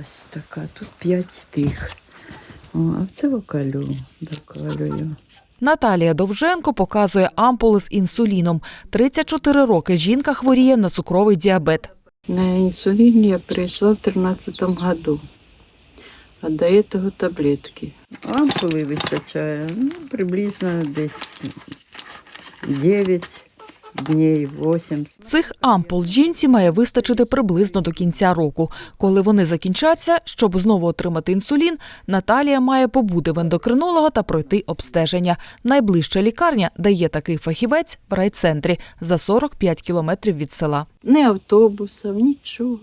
Ось така, тут п'ять тих. О, а це вокалю, докалюю. Наталія Довженко показує ампули з інсуліном. 34 роки жінка хворіє на цукровий діабет. На инсулин я пришла в 13 году, а до этого таблетки. Ампули вистачає, ну, приблизно десь 9 днів, 8. Цих ампул жінці має вистачити приблизно до кінця року. Коли вони закінчаться, щоб знову отримати інсулін, Наталія має побути в ендокринолога та пройти обстеження. Найближча лікарня, де є такий фахівець, в райцентрі за 45 кілометрів від села. Ні автобусів, нічого.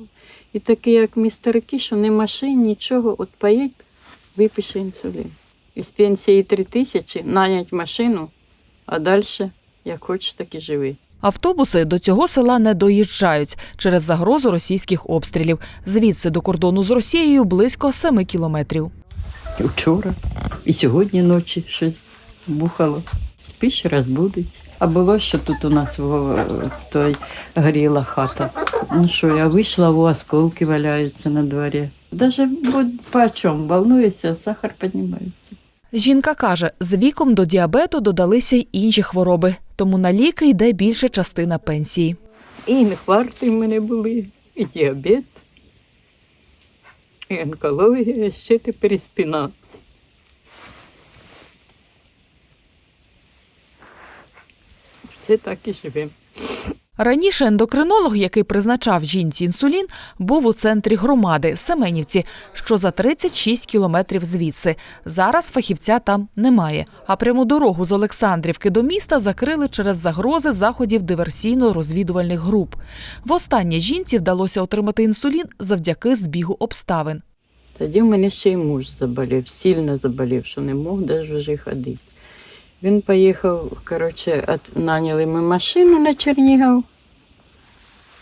І такі, як містерки, що не машин, нічого, от поїдь, випише інсулін. Із пенсії 3 тисячі, нанять машину, а далі, як хочеш, так і живи. Автобуси до цього села не доїжджають через загрозу російських обстрілів. Звідси до кордону з Росією близько 7 кілометрів. Вчора, і сьогодні ночі щось бухало. Спиш, розбудить. А було, що тут у нас в той горіла хата. Ну що, я вийшла, о, осколки валяються на дворі. Даже будь по чому волнуюся, сахар піднімається. Жінка каже, з віком до діабету додалися й інші хвороби, тому на ліки йде більша частина пенсії. І інфаркти в мене були, і діабет, і онкологія, і ще тепер і спіна. Це так і живемо. Раніше ендокринолог, який призначав жінці інсулін, був у центрі громади Семенівці, що за 36 кілометрів звідси. Зараз фахівця там немає. А пряму дорогу з Олександрівки до міста закрили через загрози заходів диверсійно-розвідувальних груп. Востаннє жінці вдалося отримати інсулін завдяки збігу обставин. Тоді в мене ще й муж заболів, сильно заболів, що не мог навіть вже ходити. Він поїхав, коротше, от, наняли ми машину на Чернігів,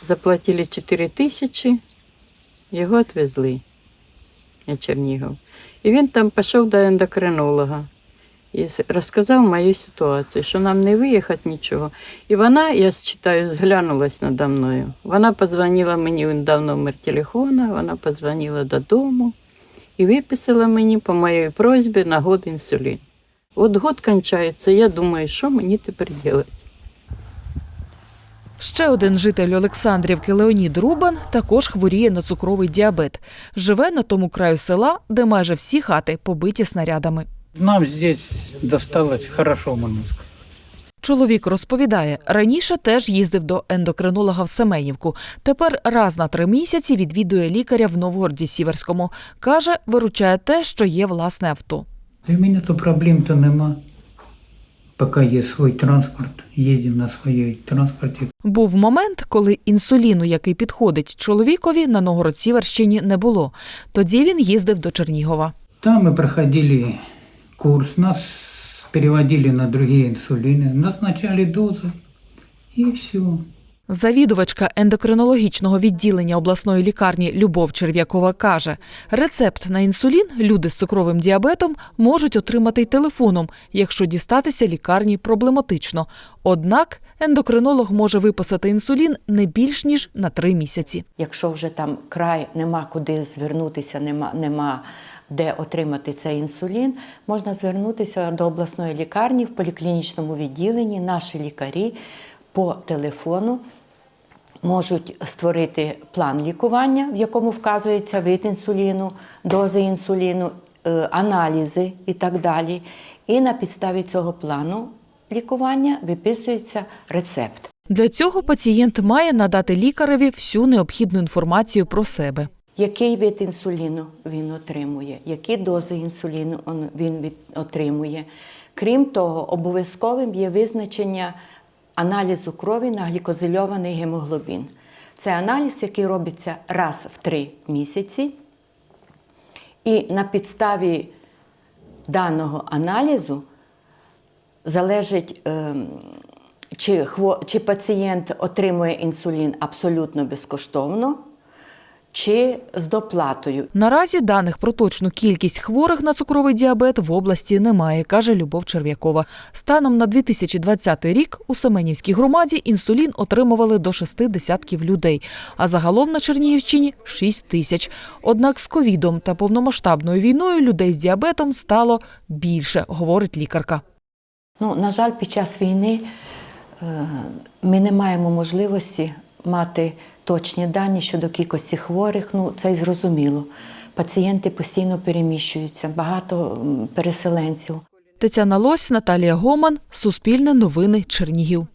заплатили 4 тисячі, його відвезли на Чернігів. І він там пішов до ендокринолога і розказав мою ситуацію, що нам не виїхати нічого. І вона, я читаю, зглянулась надо мною. Вона подзвонила мені, він дав номер телефона, вона подзвонила додому і виписала мені по моїй просьбі на год інсулін. От год кончається, я думаю, що мені тепер робити? Ще один житель Олександрівки Леонід Рубан також хворіє на цукровий діабет. Живе на тому краю села, де майже всі хати побиті снарядами. Нам здесь досталось хорошо, можно сказать. Чоловік розповідає, раніше теж їздив до ендокринолога в Семенівку. Тепер раз на три місяці відвідує лікаря в Новгороді Сіверському. Каже, виручає те, що є власне авто. Для мене то проблем-то нема. Поки є свій транспорт, їздимо на своїй транспорті. Був момент, коли інсуліну, який підходить чоловікові, на Новгород-Сіверщині не було. Тоді він їздив до Чернігова. Там ми проходили курс, нас переводили на другие инсулины, назначали дозы и все. Завідувачка ендокринологічного відділення обласної лікарні Любов Черв'якова каже, рецепт на інсулін люди з цукровим діабетом можуть отримати й телефоном, якщо дістатися лікарні проблематично. Однак ендокринолог може виписати інсулін не більш ніж на три місяці. Якщо вже там край нема куди звернутися, нема, нема де отримати цей інсулін, можна звернутися до обласної лікарні в поліклінічному відділенні. Наші лікарі по телефону можуть створити план лікування, в якому вказується вид інсуліну, дози інсуліну, е, аналізи і так далі. І на підставі цього плану лікування виписується рецепт. Для цього пацієнт має надати лікареві всю необхідну інформацію про себе. Який вид інсуліну він отримує, які дози інсуліну він отримує. Крім того, обов'язковим є визначення аналізу крові на глікозильований гемоглобін. Це аналіз, який робиться раз в три місяці. І на підставі даного аналізу залежить, ем, чи, чи пацієнт отримує інсулін абсолютно безкоштовно, чи з доплатою. Наразі даних про точну кількість хворих на цукровий діабет в області немає, каже Любов Черв'якова. Станом на 2020 рік у Семенівській громаді інсулін отримували до шести десятків людей, а загалом на Чернігівщині 6 тисяч. Однак з ковідом та повномасштабною війною людей з діабетом стало більше, говорить лікарка. Ну, на жаль, під час війни е, ми не маємо можливості мати точні дані щодо кількості хворих. Ну, це й зрозуміло. Пацієнти постійно переміщуються, багато переселенців. Тетяна Лось, Наталія Гоман, Суспільне новини, Чернігів.